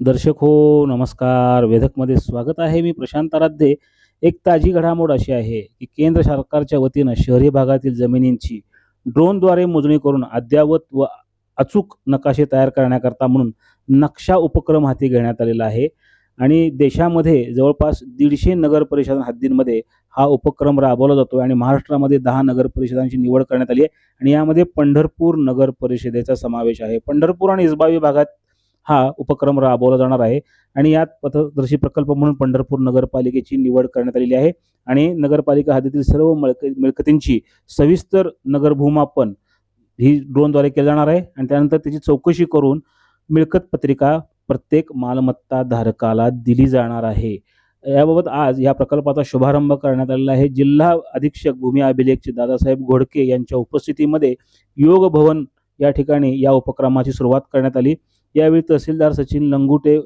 दर्शक हो नमस्कार. वेधकमध्ये स्वागत आहे मी प्रशांत आराध्ये. एक ताजी घडामोड अशी आहे की केंद्र सरकारच्या वतीनं शहरी भागातील जमिनींची ड्रोनद्वारे मोजणी करून अद्ययावत व अचूक नकाशे तयार करण्याकरता म्हणून नक्षा उपक्रम हाती घेण्यात आलेला आहे. आणि देशामध्ये जवळपास दीडशे नगरपरिषद हद्दींमध्ये हा उपक्रम राबवला जातो आणि महाराष्ट्रामध्ये दहा नगर परिषदांची निवड करण्यात आली आहे. आणि यामध्ये पंढरपूर नगर परिषदेचा समावेश आहे. पंढरपूर आणि इसबावी भागात हा उपक्रम राबवला जाणार आहे. आणि यात पथदर्शी प्रकल्प म्हणून पंढरपूर नगरपालिकेची निवड करण्यात आलेली आहे. आणि नगरपालिका हद्दीतील सर्व मिळक मिळकतींची सविस्तर नगरभूमापन ही ड्रोनद्वारे केलं जाणार आहे. आणि त्यानंतर त्याची चौकशी करून मिळकत पत्रिका प्रत्येक मालमत्ता धारकाला दिली जाणार आहे. याबाबत आज या प्रकल्पाचा शुभारंभ करण्यात आलेला आहे. जिल्हा अधीक्षक भूमी अभिलेखचे दादासाहेब घोडके यांच्या उपस्थितीमध्ये योग भवन या ठिकाणी या उपक्रमाची सुरुवात करण्यात आली. यावेळी तहसीलदार सचिन लंगुटे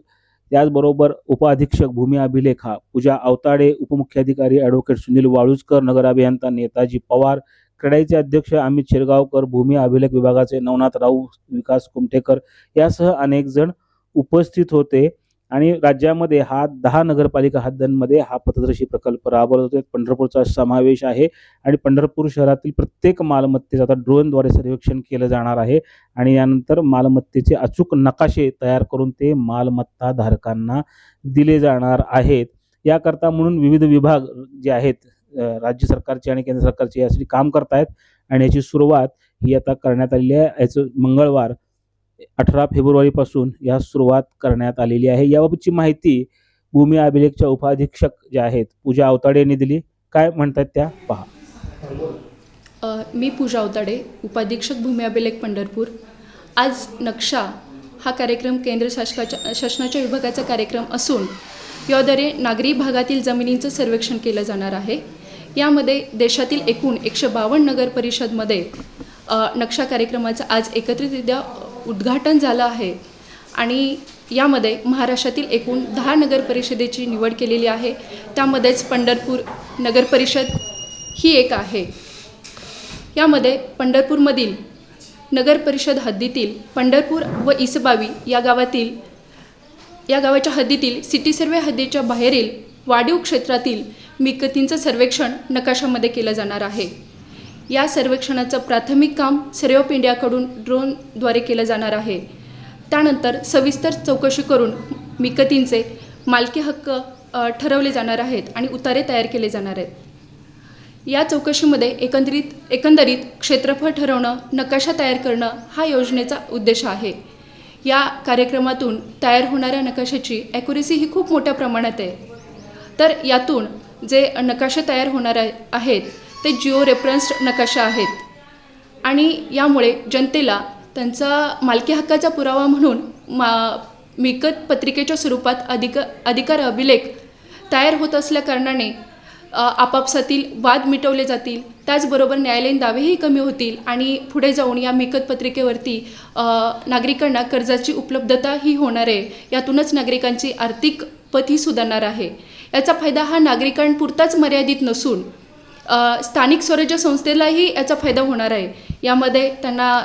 त्याचबरोबर उपअधीक्षक भूमी अभिलेख हा पूजा अवताडे उपमुख्याधिकारी ॲडव्होकेट सुनील वाळुजकर नगर अभियंता नेताजी पवार क्रेडाईचे अध्यक्ष अमित शिरगावकर भूमी अभिलेख विभागाचे नवनाथ राऊ विकास कुमठेकर यासह अनेक जण उपस्थित होते. आणि राज्यामध्ये हा दहा नगरपालिका हद्दांमध्ये हा पथदर्शी प्रकल्प राबवला जातो पंढरपूरचा समावेश आहे आणि पंढरपूर शहरातील प्रत्येक मालमत्तेचं आता ड्रोनद्वारे सर्वेक्षण केलं जाणार आहे. आणि यानंतर मालमत्तेचे अचूक नकाशे तयार करून ते मालमत्ता धारकांना दिले जाणार आहेत. याकरता म्हणून विविध विभाग जे आहेत राज्य सरकारचे आणि केंद्र सरकारचे यासाठी काम करतायत. आणि याची सुरुवात ही आता करण्यात आलेली आहे. याचं मंगळवार अठरा फेब्रुवारीपासून या सुरुवात करण्यात आलेली आहे. याबाबतची माहिती भूमी अभिलेखच्या उपाधीक्षक ज्या आहेत पूजा अवताडे यांनी दिली. काय म्हणतात त्या? पहा. मी पूजा अवताडे उपाधीक्षक भूमी अभिलेख पंढरपूर. आज नक्षा हा कार्यक्रम केंद्र शासकाच्या शासनाच्या विभागाचा कार्यक्रम असून याद्वारे नागरी भागातील जमिनींचं सर्वेक्षण केलं जाणार आहे. यामध्ये देशातील एकूण एकशे बावन्न नगर परिषदमध्ये नक्षा कार्यक्रमाचं आज एकत्रितरित्या उद्घाटन झालं आहे. आणि यामध्ये महाराष्ट्रातील एकूण दहा नगरपरिषदेची निवड केलेली आहे. त्यामध्येच पंढरपूर नगरपरिषद ही एक आहे. यामध्ये पंढरपूरमधील नगरपरिषद हद्दीतील पंढरपूर व इसबावी या गावातील या गावाच्या हद्दीतील सिटी सर्वे हद्दीच्या बाहेरील वाढीव क्षेत्रातील मिळकतींचं सर्वेक्षण नकाशामध्ये केलं जाणार आहे. या सर्वेक्षणाचं प्राथमिक काम सर्वे ऑफ इंडियाकडून ड्रोनद्वारे केलं जाणार आहे. त्यानंतर सविस्तर चौकशी करून मिकतींचे मालकी हक्क ठरवले जाणार आहेत आणि उतारे तयार केले जाणार आहेत. या चौकशीमध्ये एकंदरीत एकंदरीत क्षेत्रफळ ठरवणं नकाशा तयार करणं हा योजनेचा उद्देश आहे. या कार्यक्रमातून तयार होणाऱ्या नकाशाची ॲक्युरेसी ही खूप मोठ्या प्रमाणात आहे. तर यातून जे नकाशे तयार होणार आहे- आहेत ते जिओ रेफरन्स्ड नकाशा आहेत. आणि यामुळे जनतेला त्यांचा मालकी हक्काचा पुरावा म्हणून मा मिळकत पत्रिकेच्या स्वरूपात अधिक अधिकार अभिलेख तयार होत असल्याकारणाने आपापसातील वाद मिटवले जातील. त्याचबरोबर न्यायालयीन दावेही कमी होतील आणि पुढे जाऊन या मिळकत पत्रिकेवरती नागरिकांना कर्जाची उपलब्धता ही होणार आहे. यातूनच नागरिकांची आर्थिक पत ही सुधारणार आहे. याचा फायदा हा नागरिकांपुरताच मर्यादित नसून स्थानिक स्वराज्य संस्थेलाही याचा फायदा होणार आहे. यामध्ये त्यांना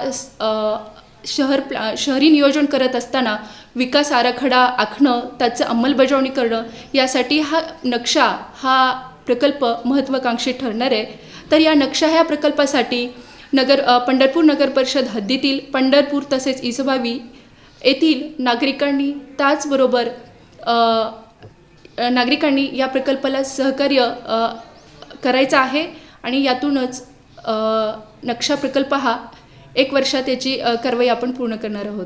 शहर प्ला शहरी नियोजन करत असताना विकास आराखडा आखणं त्याचं अंमलबजावणी करणं यासाठी हा नक्षा हा प्रकल्प महत्त्वाकांक्षी ठरणार आहे. तर या नक्षा ह्या प्रकल्पासाठी नगर पंढरपूर नगर परिषद हद्दीतील पंढरपूर तसेच इसबावी येथील नागरिकांनी त्याचबरोबर नागरिकांनी या प्रकल्पाला सहकार्य करायचं आहे आणि यातूनच नक्षा प्रकल्प हा एक वर्षात याची कारवाई आपण पूर्ण करणार आहोत.